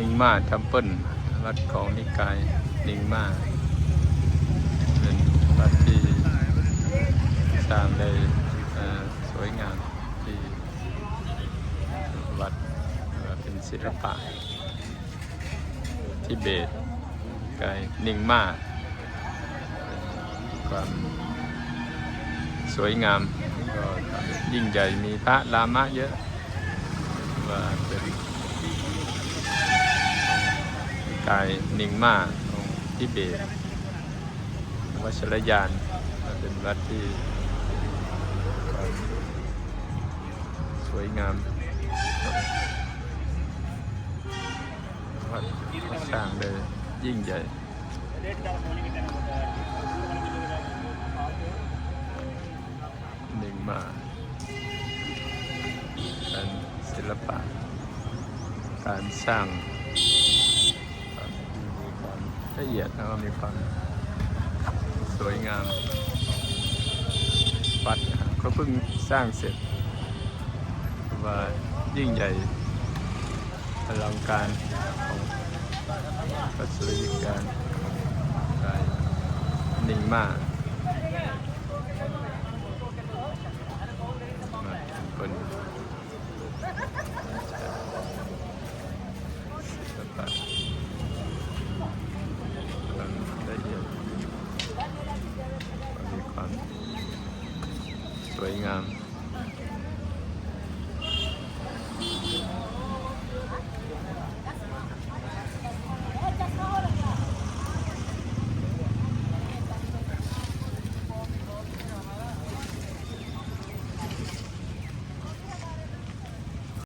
นิงมาทัมเปิลวัดของนิกายนิงมาเป็นวัดที่สร้างได้สวยงามที่วัดเอ่อเป็นศิลปะทิเบตกายนิงมาความสวยงามก็ยิ่งใหญ่มีพระลามะเยอะว่าเป็นายนิงมาของทิเบตวัชรยานเป็นวัดที่สวยงามวัดสร้างเลยยิ่งใหญ่นิงมาการศิลปะการสร้าง ละเอียดแล้วก็มีความสวยงามวัดนะครับก็เพิ่งสร้างเสร็จ ว่ายิ่งใหญ่อลังการของพระสุริยการกายนิ่งมากมาเป็นคนศิลปะ ความละเอียดมีความ สวยงาม